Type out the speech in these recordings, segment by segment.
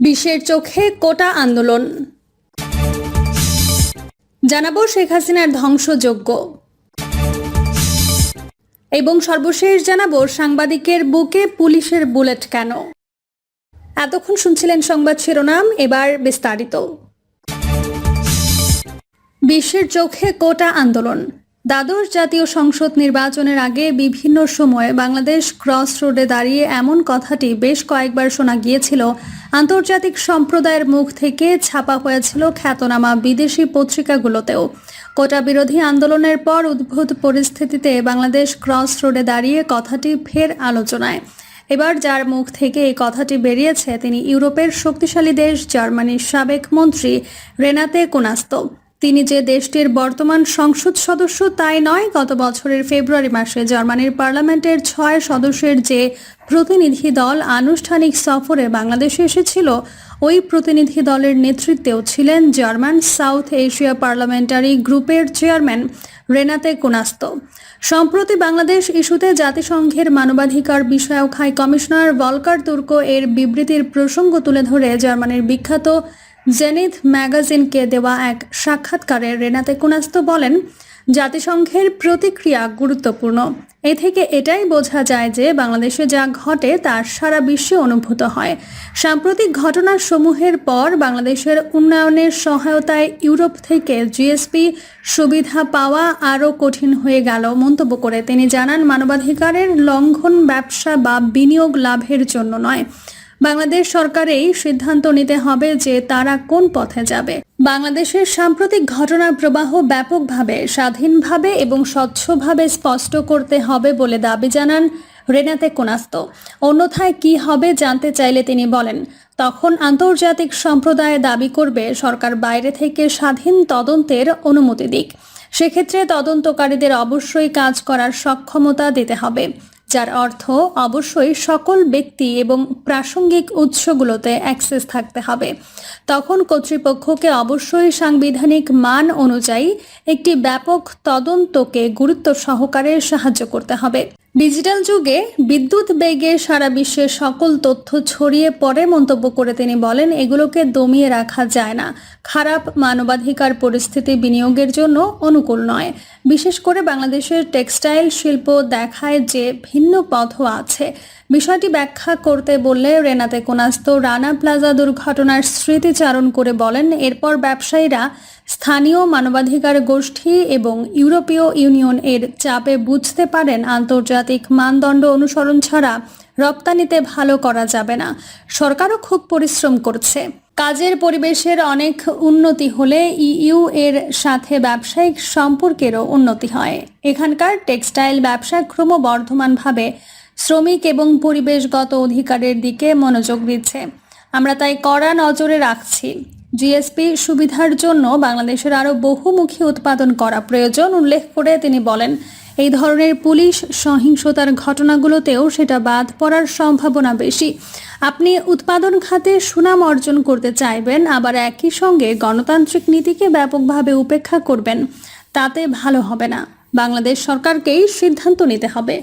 বিশ্বের চোখে কোটা আন্দোলন। জানাব শেখ হাসিনার ধ্বংসযোগ্য এবং সর্বশেষ জানাব সাংবাদিকের বুকে পুলিশের বুলেট কেন। এতক্ষণ শুনছিলেন সংবাদ শিরোনাম, এবার বিস্তারিত। বিশ্বের চোখে কোটা আন্দোলন। দ্বাদশ জাতীয় সংসদ নির্বাচনের আগে বিভিন্ন সময়ে বাংলাদেশ ক্রস রোডে দাঁড়িয়ে এমন কথাটি বেশ কয়েকবার শোনা গিয়েছিল আন্তর্জাতিক সম্প্রদায়ের মুখ থেকে ছাপা হয়েছিল খ্যাতনামা বিদেশি পত্রিকাগুলোতেও। কোটা বিরোধী আন্দোলনের পর উদ্ভূত পরিস্থিতিতে বাংলাদেশ ক্রস রোডে দাঁড়িয়ে কথাটি ফের আলোচনায়। এবার যার মুখ থেকে এই কথাটি বেরিয়েছে, তিনি ইউরোপের শক্তিশালী দেশ জার্মানির সাবেক মন্ত্রী রেনাতে কোনাস্ত। তিনি যে দেশটির বর্তমান সংসদ সদস্য তাই নয়, গত বছরের ফেব্রুয়ারি মাসে জার্মানির পার্লামেন্টের ছয় সদস্যের যে প্রতিনিধি দল আনুষ্ঠানিক সফরে বাংলাদেশে এসেছিল, ওই প্রতিনিধি দলের নেতৃত্বেও ছিলেন জার্মান সাউথ এশিয়া পার্লামেন্টারি গ্রুপের চেয়ারম্যান রেনাতে কোনাস্ত। সম্প্রতি বাংলাদেশ ইস্যুতে জাতিসংঘের মানবাধিকার বিষয়ক হাই কমিশনার ভলকার তুর্ক এর বিবৃতির প্রসঙ্গ তুলে ধরে জার্মানির বিখ্যাত জেনিথ ম্যাগাজিনকে দেওয়া এক সাক্ষাৎকারে রেনাতে কুনাস্ত বলেন, জাতিসংঘের প্রতিক্রিয়া গুরুত্বপূর্ণ। এ থেকে এটাই বোঝা যায় যে বাংলাদেশে যা ঘটে তা সারা বিশ্বে অনুভূত হয়। সাম্প্রতিক ঘটনার সমূহের পর বাংলাদেশের উন্নয়নের সহায়তায় ইউরোপ থেকে জিএসপি সুবিধা পাওয়া আরও কঠিন হয়ে গেল মন্তব্য করে। তিনি জানান, মানবাধিকারের লঙ্ঘন ব্যবসা বা বিনিয়োগ লাভের জন্য নয়। বাংলাদেশ সরকারেই সিদ্ধান্ত নিতে হবে যে তারা কোন পথে যাবে। বাংলাদেশের সাম্প্রতিক ঘটনার প্রবাহ ব্যাপকভাবে, স্বাধীনভাবে এবং স্বচ্ছভাবে স্পষ্ট করতে হবে বলে দাবি জানান রেনাতে কোনাস্ত। অন্যথায় কি হবে জানতে চাইলে তিনি বলেন, তখন আন্তর্জাতিক সম্প্রদায় দাবি করবে সরকার বাইরে থেকে স্বাধীন তদন্তের অনুমতি দিক। সেক্ষেত্রে তদন্তকারীদের অবশ্যই কাজ করার সক্ষমতা দিতে হবে। যার অর্থ অবশ্যই সকল ব্যক্তি এবং প্রাসঙ্গিক উৎসগুলোতে অ্যাক্সেস থাকতে হবে। তখন কর্তৃপক্ষকে অবশ্যই সাংবিধানিক মান অনুযায়ী একটি ব্যাপক তদন্তকে গুরুত্ব সহকারে সাহায্য করতে হবে। ডিজিটাল যুগে বিদ্যুৎ বেগে সারা বিশ্বে সকল তথ্য ছড়িয়ে পড়ে মন্তব্য করে তিনি বলেন, এগুলোকে দমিয়ে রাখা যায় না। খারাপ মানবাধিকার পরিস্থিতি বিনিয়োগের জন্য অনুকূল নয়। বিশেষ করে বাংলাদেশের টেক্সটাইল শিল্প দেখায় যে ভিন্ন পথও আছে। বিষয়টি ব্যাখ্যা করতে বললে রেনাতে কোনাস্ত রানা প্লাজা দুর্ঘটনার স্মৃতিচারণ করে বলেন, এরপর ব্যবসায়ীরা স্থানীয় মানবাধিকার গোষ্ঠী এবং ইউরোপীয় ইউনিয়ন এর চাপে বুঝতে পারেন আন্তর্জাতিক মানদণ্ড অনুসরণ ছাড়া রপ্তানিতে ভালো করা যাবে না। সরকারও খুব পরিশ্রম করছে। কাজের পরিবেশের অনেক উন্নতি হলে ইইউ এর সাথে ব্যবসায়িক সম্পর্কেরও উন্নতি হয়। এখানকার টেক্সটাইল ব্যবসা ক্রমবর্ধমানভাবে শ্রমিক এবং পরিবেশগত অধিকারের দিকে মনোযোগ দিচ্ছে। আমরা তাই কড়া নজরে রাখছি। জিএসপি সুবিধার জন্য বাংলাদেশের আরও বহুমুখী উৎপাদন করা প্রয়োজন উল্লেখ করে তিনি বলেন, এই ধরনের পুলিশ সহিংসতার ঘটনাগুলোতেও সেটা বাদ পড়ার সম্ভাবনা বেশি। আপনি উৎপাদন খাতে সুনাম অর্জন করতে চাইবেন, আবার একই সঙ্গে গণতান্ত্রিক নীতিকে ব্যাপকভাবে উপেক্ষা করবেন, তাতে ভালো হবে না। বাংলাদেশ সরকারকেই সিদ্ধান্ত নিতে হবে।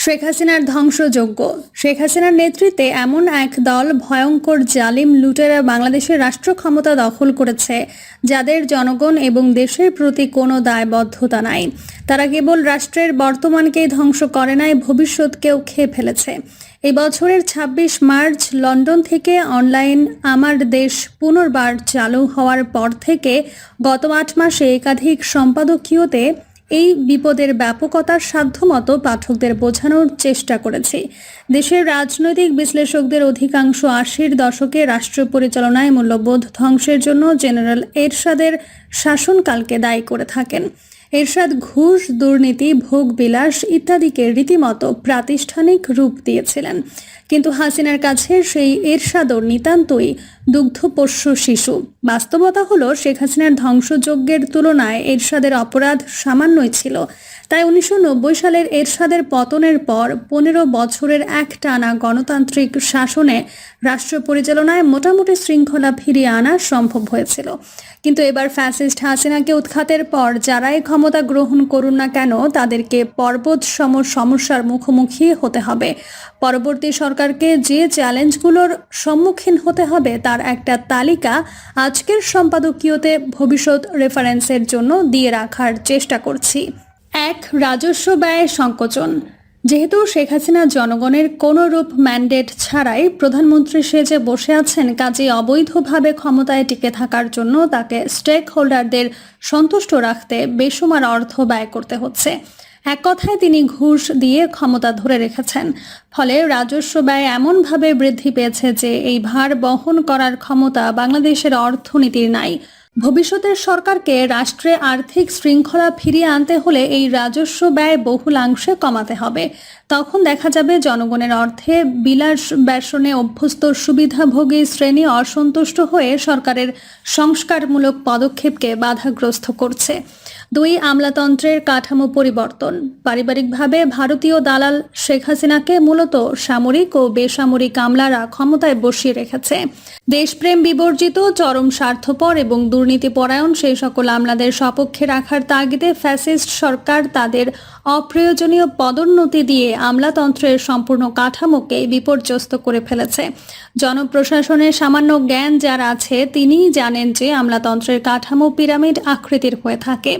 শেখ হাসিনার ধ্বংসযোগ্য শেখ হাসিনার নেতৃত্বে এমন এক দল ভয়ঙ্কর জালিম লুটেরা বাংলাদেশের রাষ্ট্র ক্ষমতা দখল করেছে, যাদের জনগণ এবং দেশের প্রতি কোনো দায়বদ্ধতা নাই। তারা কেবল রাষ্ট্রের বর্তমানকেই ধ্বংস করে নাই, ভবিষ্যৎকেও খেয়ে ফেলেছে। এই বছরের ২৬ মার্চ লন্ডন থেকে অনলাইন আমার দেশ পুনর্বার চালু হওয়ার পর থেকে গত আট মাসে একাধিক সম্পাদকীয়তে এই বিপদের ব্যাপকতার সাধ্যমতো পাঠকদের বোঝানোর চেষ্টা করেছি। দেশের রাজনৈতিক বিশ্লেষকদের অধিকাংশ আশির দশকে রাষ্ট্র পরিচালনায় মূল্যবোধ ধ্বংসের জন্য জেনারেল এরশাদের শাসনকালকে দায়ী করে থাকেন। এরশাদ ঘুষ, দুর্নীতি ভোগ বিলাস ইত্যাদিকে রীতিমতো প্রাতিষ্ঠানিক রূপ দিয়েছিলেন। কিন্তু হাসিনার কাছে সেই এরশাদও নিতান্তই দুগ্ধপোষ্য শিশু। বাস্তবতা হলো, শেখ হাসিনার ধ্বংসযজ্ঞের তুলনায় এরশাদের অপরাধ সামান্যই ছিল। তাই উনিশশো নব্বই সালের এরশাদের পতনের পর পনেরো বছরের এক টানা গণতান্ত্রিক শাসনে রাষ্ট্র পরিচালনায় মোটামুটি শৃঙ্খলা ফিরিয়ে আনা সম্ভব হয়েছিল। কিন্তু এবার ফ্যাসিস্ট হাসিনাকে উৎখাতের পর যারাই ক্ষমতা গ্রহণ করুন না কেন, তাদেরকে পর্বত সম সমস্যার মুখোমুখি হতে হবে। পরবর্তী সরকারকে যে চ্যালেঞ্জগুলোর সম্মুখীন হতে হবে, তার একটা তালিকা আজকের সম্পাদকীয়তে ভবিষ্যৎ রেফারেন্সের জন্য দিয়ে রাখার চেষ্টা করছি। এক রাজস্ব ব্যয় সংকোচন। যেহেতু শেখ হাসিনা জনগণের কোনো রূপ ম্যান্ডেট ছাড়াই প্রধানমন্ত্রী সেজে বসে আছেন, কাজে অবৈধভাবে ক্ষমতায় টিকে থাকার জন্য তাকে স্টেক হোল্ডারদের সন্তুষ্ট রাখতে বেসুমার অর্থ ব্যয় করতে হচ্ছে। এক কথায় তিনি ঘুষ দিয়ে ক্ষমতা ধরে রেখেছেন। ফলে রাজস্ব ব্যয় এমনভাবে বৃদ্ধি পেয়েছে যে এই ভার বহন করার ক্ষমতা বাংলাদেশের অর্থনীতির নাই। ভবিষ্যতের সরকারকে রাষ্ট্রে আর্থিক শৃঙ্খলা ফিরিয়ে আনতে হলে এই রাজস্ব ব্যয় বহুলাংশে কমাতে হবে। তখন দেখা যাবে জনগণের অর্থে বিলাস ব্যাসনে অভ্যস্ত সুবিধাভোগী শ্রেণি অসন্তুষ্ট হয়ে সরকারের সংস্কারমূলক পদক্ষেপকে বাধাগ্রস্ত করছে। দুই আমলাতন্ত্রের কাঠামো পরিবর্তন। পারিবারিকভাবে ভারতীয় দালাল শেখ হাসিনাকে মূলত সামরিক ও বেসামরিক আমলারা ক্ষমতায় বসিয়ে রেখেছে। দেশপ্রেম বিবর্জিত, চরম স্বার্থপর এবং দুর্নীতিপরায়ণ সেই সকল আমলাদের সপক্ষে রাখার তাগিদে ফ্যাসিস্ট সরকার তাদের অপ্রয়োজনীয় পদোন্নতি দিয়ে আমলাতন্ত্রের সম্পূর্ণ কাঠামোকে বিপর্যস্ত করে ফেলেছে। জনপ্রশাসনের সামান্য জ্ঞান যার আছে, তিনিই জানেন যে আমলাতন্ত্রের কাঠামো পিরামিড আকৃতির হয়ে থাকে।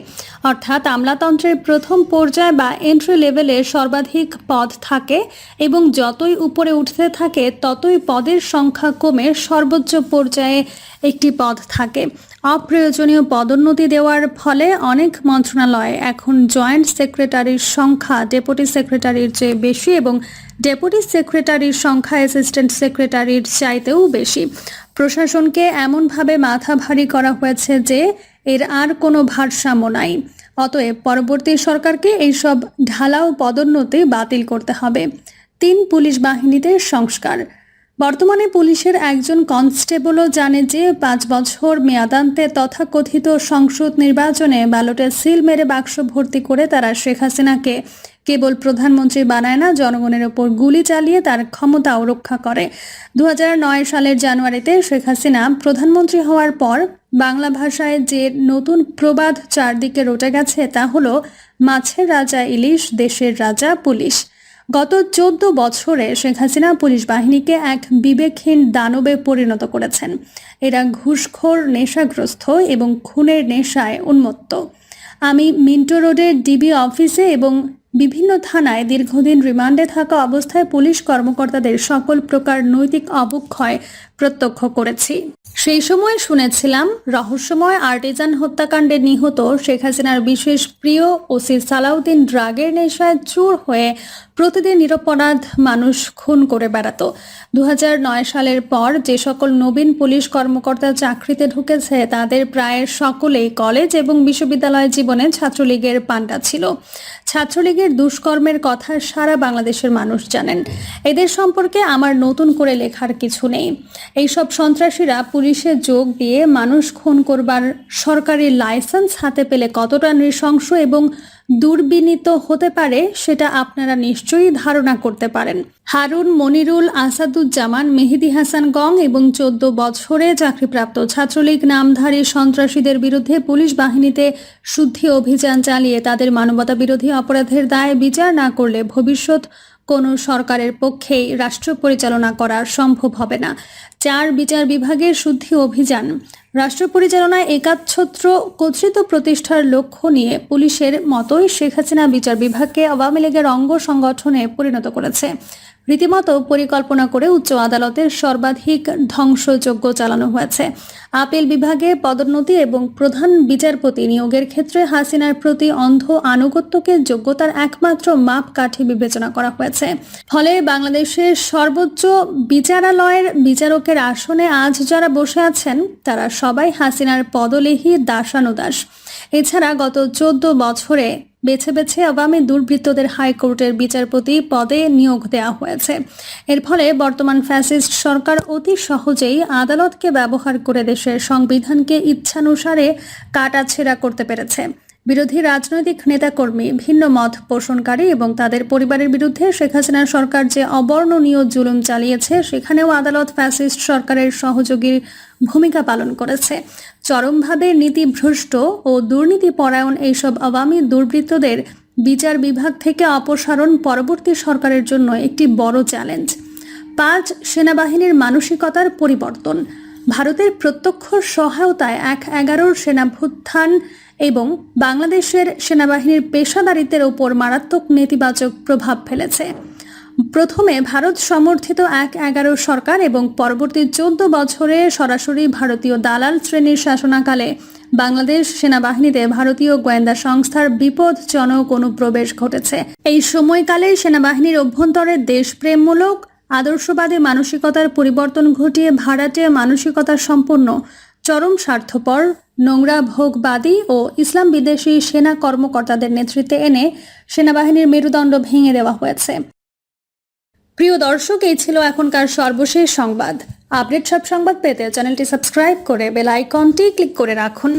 অর্থাৎ আমলাতন্ত্রের প্রথম পর্যায় বা এন্ট্রি লেভেলে সর্বাধিক পদ থাকে এবং যতই উপরে উঠতে থাকে, ততই পদের সংখ্যা কমে সর্বোচ্চ পর্যায়ে একটি পদ থাকে। অপ্রয়োজনীয় পদোন্নতি দেওয়ার ফলে অনেক মন্ত্রণালয় এখন জয়েন্ট সেক্রেটারির সংখ্যা ডেপুটি সেক্রেটারির চেয়ে বেশি এবং ডেপুটি সেক্রেটারির সংখ্যা অ্যাসিস্ট্যান্ট সেক্রেটারির চাইতেও বেশি। প্রশাসনকে এমনভাবে মাথা ভারী করা হয়েছে যে এর আর কোনো ভারসাম্য নাই। অতএব পরবর্তী সরকারকে এইসব ঢালাও পদোন্নতি বাতিল করতে হবে। তিন পুলিশ বাহিনীতে সংস্কার। বর্তমানে পুলিশের একজন কনস্টেবলও জানে যে পাঁচ বছর মেয়াদান্তে তথাকথিত সংসদ নির্বাচনে ব্যালটে সিল মেরে বাক্স ভর্তি করে তারা শেখ হাসিনাকে কেবল প্রধানমন্ত্রী বানায় না, জনগণের ওপর গুলি চালিয়ে তার ক্ষমতাও রক্ষা করে। দু হাজার নয় সালের জানুয়ারিতে শেখ হাসিনা প্রধানমন্ত্রী হওয়ার পর বাংলা ভাষায় যে নতুন প্রবাদ চারদিকে রটে গেছে তা হলো, মাছের রাজা ইলিশ, দেশের রাজা পুলিশ। গত চোদ্দ বছরে শেখ হাসিনা পুলিশ বাহিনীকে এক বিবেকহীন দানবে পরিণত করেছেন। এরা ঘুষখোর, নেশাগ্রস্ত এবং খুনের নেশায় উন্মত্ত। আমি মিন্টো রোডের ডিবি অফিসে এবং বিভিন্ন থানায় দীর্ঘদিন রিমান্ডে থাকা অবস্থায় পুলিশ কর্মকর্তাদের সকল প্রকার নৈতিক অবক্ষয় প্রত্যক্ষ করেছি। সেই সময় শুনেছিলাম, রহস্যময় আর্টিজান হত্যাকাণ্ডে নিহত শেখ হাসিনার বিশেষ প্রিয় ওসি সালাউদ্দিন ড্রাগের নেশায় চুর হয়ে প্রতিদিন নিরপরাধ মানুষ খুন করে বেড়াতো। দু সালের পর যে সকল নবীন পুলিশ কর্মকর্তা চাকরিতে ঢুকেছে, তাদের প্রায় সকলেই কলেজ এবং বিশ্ববিদ্যালয় জীবনে ছাত্রলীগের পান্ডা ছিল। ছাত্রলীগের দুষ্কর্মের কথা সারা বাংলাদেশের মানুষ জানেন। এদের সম্পর্কে আমার নতুন করে লেখার কিছু নেই। এইসব সন্ত্রাসীরা পুলিশে যোগ দিয়ে মানুষ খুন করবার সরকারি লাইসেন্স হাতে পেলে কতটা নৃশংস এবং দুর্বিনীত হতে পারে সেটা আপনারা নিশ্চয়ই ধারণা করতে পারেন। হারুন মনিরুল আসাদুজ্জামান, মেহেদি হাসান গং এবং চোদ্দ বছরে চাকরিপ্রাপ্ত ছাত্রলীগ নামধারী সন্ত্রাসীদের বিরুদ্ধে পুলিশ বাহিনীতে শুদ্ধি অভিযান চালিয়ে তাদের মানবতা বিরোধী অপরাধের দায় বিচার না করলে ভবিষ্যৎ কোনো সরকারের পক্ষেই রাষ্ট্র পরিচালনা করা সম্ভব হবে না। চার বিচার বিভাগের শুদ্ধি অভিযান। রাষ্ট্র পরিচালনায় একাচ্ছত্র কর্তৃত্ব প্রতিষ্ঠার লক্ষ্য নিয়ে পুলিশের মতোই শেখ হাসিনা বিচার বিভাগকে আওয়ামী লীগের অঙ্গ সংগঠনে পরিণত করেছে। রীতিমতো পরিকল্পনা করে উচ্চ আদালতের সর্বাধিক ধ্বংসযজ্ঞ চালানো হয়েছে। আপিল বিভাগে পদোন্নতি এবং প্রধান বিচারপতি নিয়োগের ক্ষেত্রে হাসিনার প্রতি অন্ধ আনুগত্যকে যোগ্যতার একমাত্র মাপকাঠি বিবেচনা করা হয়েছে। ফলে বাংলাদেশের সর্বোচ্চ বিচারালয়ের বিচারকের আসনে আজ যারা বসে আছেন, তারা সবাই হাসিনার পদলেহী দাসানুদাস। এছাড়া গত চোদ্দ বছরে বেছে বেছে আওয়ামী দুর্বৃত্তদের হাইকোর্টের বিচারপতি পদে নিয়োগ দেওয়া হয়েছে। এর ফলে বর্তমান ফ্যাসিস্ট সরকার অতি সহজেই আদালতকে ব্যবহার করে দেশের সংবিধানকে ইচ্ছানুসারে কাটাছেড়া করতে পেরেছে। বিরোধী রাজনৈতিক নেতাকর্মী ভিন্ন মত পোষণকারী এবং তাদের পরিবারের বিরুদ্ধে শেখ হাসিনা সরকার যে অবর্ণনীয় জুলুম চালিয়েছে, সেখানেও আদালত ফ্যাসিস্ট সরকারের সহযোগীর ভূমিকা পালন করেছে। চরমভাবে নীতিভ্রষ্ট ও দুর্নীতিপরায়ণ এইসব আওয়ামী দুর্বৃত্তদের বিচার বিভাগ থেকে অপসারণ পরবর্তী সরকারের জন্য একটি বড় চ্যালেঞ্জ। পাঁচ, সেনাবাহিনীর মানসিকতার পরিবর্তন। ভারতের প্রত্যক্ষ সহায়তায় এক এগারোর সেনাভ্যুত্থান এবং বাংলাদেশের সেনাবাহিনীর পেশাদারিত্বের ওপর মারাত্মক নেতিবাচক প্রভাব ফেলেছে। প্রথমে ভারত সমর্থিত এক এগারো সরকার এবং পরবর্তী চোদ্দ বছরে সরাসরি ভারতীয় দালাল শ্রেণির শাসনাকালে বাংলাদেশ সেনাবাহিনীতে ভারতীয় গোয়েন্দা সংস্থার বিপদজনক অনুপ্রবেশ ঘটেছে। এই সময়কালে সেনাবাহিনীর অভ্যন্তরে দেশপ্রেমমূলক, আদর্শবাদী মানসিকতার পরিবর্তন ঘটিয়ে ভাড়াটে মানসিকতা সম্পন্ন চরম স্বার্থপর, নোংরা, ভোগবাদী ও ইসলাম বিদেশি সেনা কর্মকর্তাদের নেতৃত্বে এনে সেনাবাহিনীর মেরুদণ্ড ভেঙে দেওয়া হয়েছে। প্রিয় দর্শক, এই ছিল এখনকার সর্বশেষ সংবাদ। আপডেট সব সংবাদ পেতে চ্যানেলটি সাবস্ক্রাইব করে বেল আইকনটি ক্লিক করে রাখুন।